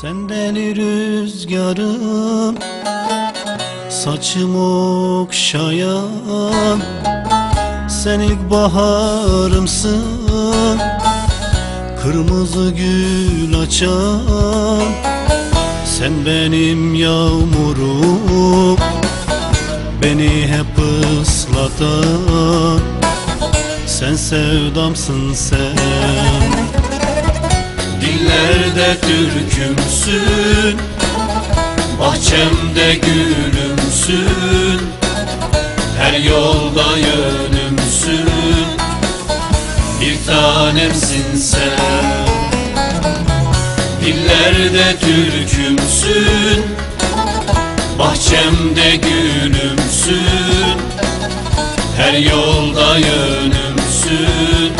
Sen deli rüzgarım Saçım okşayan Sen ilk baharımsın. Kırmızı gül açan Sen benim yağmurum. Beni hep ıslatan Sen sevdamsın sen Dillerde türkümsün Bahçemde gülümsün Her yolda yönümsün. Bir tanemsin sen Dillerde türkümsün Bahçemde gülümsün Her yolda yönümsün.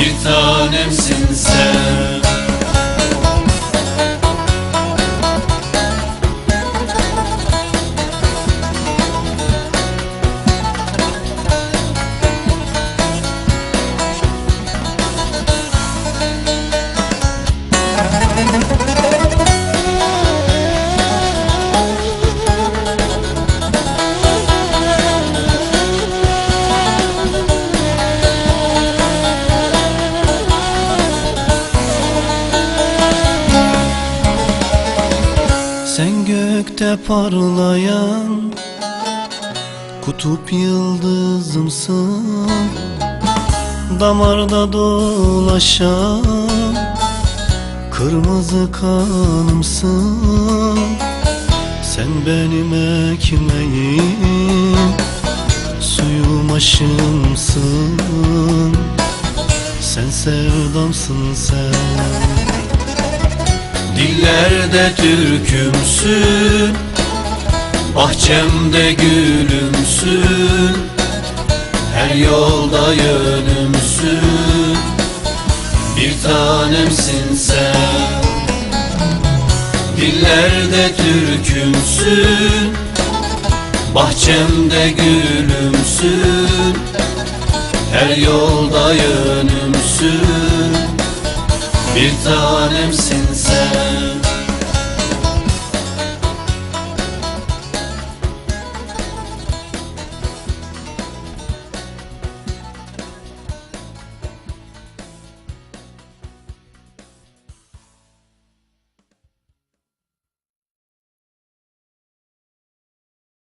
Bir tanemsin sen Sen gökte parlayan Kutup yıldızımsın. Damarda dolaşan Kırmızı kanımsın. Sen benim ekmeğim Suyum aşımsın. Sen sevdamsın sen Dillerde türkümsün Bahçemde gülümsün Her yolda yönümsün. Bir tanemsin sen. Dillerde türkümsün Bahçemde gülümsün Her yolda yönümsün. Bir tanemsin sen